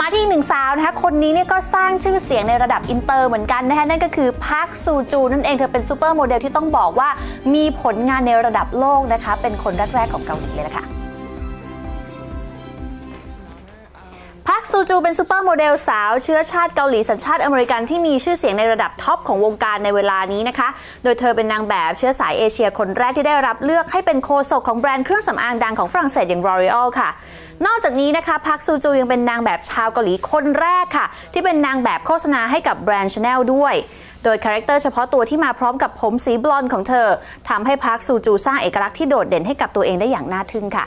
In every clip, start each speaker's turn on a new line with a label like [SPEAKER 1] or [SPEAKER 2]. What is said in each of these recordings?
[SPEAKER 1] มาที่อีกหนึ่งสาวนะคะคนนี้เนี่ยก็สร้างชื่อเสียงในระดับอินเตอร์เหมือนกันนะคะนั่นก็คือพักซูจูนั่นเองเธอเป็นซูเปอร์โมเดลที่ต้องบอกว่ามีผลงานในระดับโลกนะคะ เป็นคนแรกๆของเกาหลีเลยละค่ะพักซูจูเป็นซูเปอร์โมเดลสาวเชื้อชาติเกาหลีสัญชาติอเมริกันที่มีชื่อเสียงในระดับท็อปของวงการในเวลานี้นะคะ โดยเธอเป็นนางแบบเชื้อสายเอเชียคนแรกที่ได้รับเลือกให้เป็นโคศกของแบรนด์เครื่องสำอางดังของฝรั่งเศสอย่าง L'Oreal ค่ะ นอกจากนี้นะคะพักซูจูยังเป็นนางแบบชาวเกาหลีคนแรกค่ะ ที่เป็นนางแบบโฆษณาให้กับแบรนด์ชาแนลด้วยโดยคาแรคเตอร์เฉพาะตัวที่มาพร้อมกับผมสีบลอนด์ของเธอทำให้พักซูจูสร้างเอกลักษณ์ที่โดดเด่นให้กับตัวเองได้อย่างน่าทึ่งค่ะ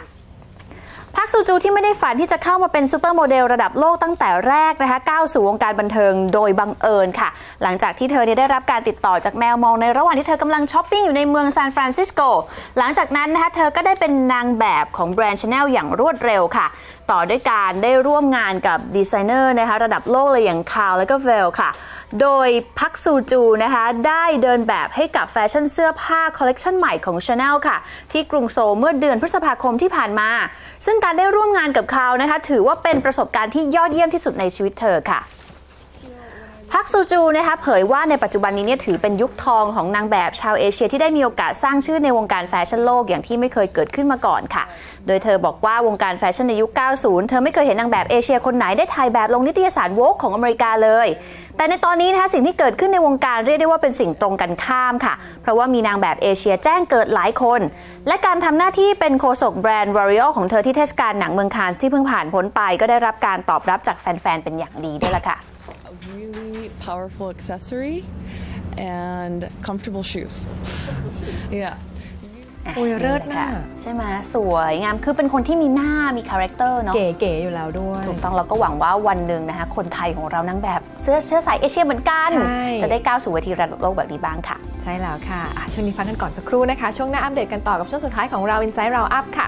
[SPEAKER 1] กซูจูที่ไม่ได้ฝันที่จะเข้ามาเป็นซูเปอร์โมเดลระดับโลกตั้งแต่แรกนะคะก้าวสู่วงการบันเทิงโดยบังเอิญค่ะ หลังจากที่เธอเนี่ยได้รับการติดต่อจากแมวมองในระหว่างที่เธอกำลังช้อปปิ้งอยู่ในเมืองซานฟรานซิสโก หลังจากนั้นนะคะเธอก็ได้เป็นนางแบบของแบรนด์ชาแนลอย่างรวดเร็วค่ะ ต่อด้วยการได้ร่วมงานกับดีไซเนอร์นะคะระดับโลกเลยอย่างคาวและก็เวลค่ะ โดยพักซูจูนะคะได้เดินแบบให้กับแฟชั่นเสื้อผ้าคอลเลกชันใหม่ของ Chanel ค่ะ ที่กรุงโซลเมื่อเดือนพฤษภาคมที่ผ่านมา ซึ่งการได้ร่วมงานกับเขานะคะถือว่าเป็นประสบการณ์ที่ยอดเยี่ยมที่สุดในชีวิตเธอค่ะ กซูจูนะคะเผยว่าในปัจจุบันนี้เนี่ยถือเป็นยุคทองของนางแบบชาวเอเชียที่ได้มีโอกาสสร้างชื่อในวงการแฟชั่นโลกอย่างที่ไม่เคยเกิดขึ้นมาก่อนค่ะ โดยเธอบอกว่าวงการแฟชั่นในยุค 90 เธอไม่เคยเห็นนางแบบเอเชียคนไหนได้ถ่ายแบบลงนิตยสารโวกของอเมริกาเลย แต่ในตอนนี้นะคะสิ่งที่เกิดขึ้นในวงการเรียกได้ว่าเป็นสิ่งตรงกันข้ามค่ะ เพราะว่ามีนางแบบเอเชียแจ้งเกิดหลายคน และการทำหน้าที่เป็นโฆษกแบรนด์ L'Oreal ของเธอที่เทศกาลหนังเมืองคานส์ที่เพิ่งผ่านพ้นไป ก็ได้รับการตอบรับจากแฟนๆเป็นอย่างดีด้วยล่ะค่ะ
[SPEAKER 2] a really powerful accessory and comfortable shoes. yeah.
[SPEAKER 3] อุ้ยเลิศ
[SPEAKER 1] ค่ะ
[SPEAKER 3] น่ะ
[SPEAKER 1] ใช่ไหมสวยงามคือเป็นคนที่มีหน้ามีคาแรคเตอร์เนาะ
[SPEAKER 3] เก๋ๆอยู่แล้วด้วย
[SPEAKER 1] ถูกต้องเราก็หวังว่าวันหนึ่งนะคะคนไทยของเรานางแบบเสื้อเชื้อสายเอเชียเหมือนกัน
[SPEAKER 3] ใช่
[SPEAKER 1] จะได้ก้าวสู่เวทีระดับโลกแบบนี้บ้างค่ะ
[SPEAKER 3] ใช่แล้วค่ะอะ ช่วงนี้พักกันก่อนสักครู่นะคะ ช่วงหน้าอัปเดตกันต่อกับช่วงสุดท้ายของเรา Inside Round Up ค่ะ